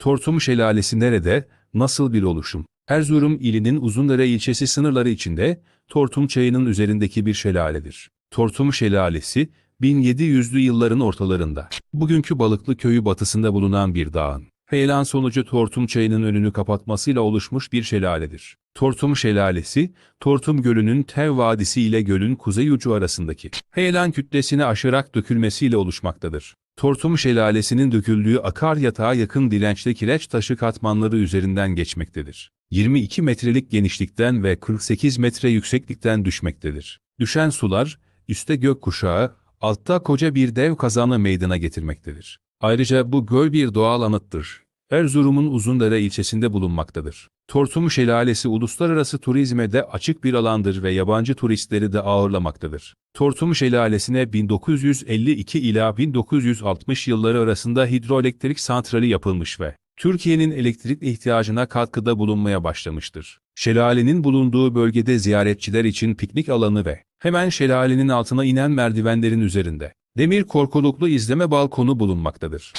Tortum Şelalesi nerede, nasıl bir oluşum? Erzurum ilinin Uzundere ilçesi sınırları içinde, Tortum Çayı'nın üzerindeki bir şelaledir. Tortum Şelalesi, 1700'lü yılların ortalarında, bugünkü Balıklı köyü batısında bulunan bir dağın, heyelan sonucu Tortum Çayı'nın önünü kapatmasıyla oluşmuş bir şelaledir. Tortum Şelalesi, Tortum Gölü'nün Tev Vadisi ile gölün kuzey ucu arasındaki heyelan kütlesini aşarak dökülmesiyle oluşmaktadır. Tortum Şelalesi'nin döküldüğü akar yatağa yakın dirençli kireç taşı katmanları üzerinden geçmektedir. 22 metrelik genişlikten ve 48 metre yükseklikten düşmektedir. Düşen sular, üstte gök kuşağı, altta koca bir dev kazanı meydana getirmektedir. Ayrıca bu göl bir doğal anıttır. Erzurum'un Uzundere ilçesinde bulunmaktadır. Tortum Şelalesi uluslararası turizme de açık bir alandır ve yabancı turistleri de ağırlamaktadır. Tortum Şelalesi'ne 1952 ila 1960 yılları arasında hidroelektrik santrali yapılmış ve Türkiye'nin elektrik ihtiyacına katkıda bulunmaya başlamıştır. Şelalenin bulunduğu bölgede ziyaretçiler için piknik alanı ve hemen şelalenin altına inen merdivenlerin üzerinde demir korkuluklu izleme balkonu bulunmaktadır.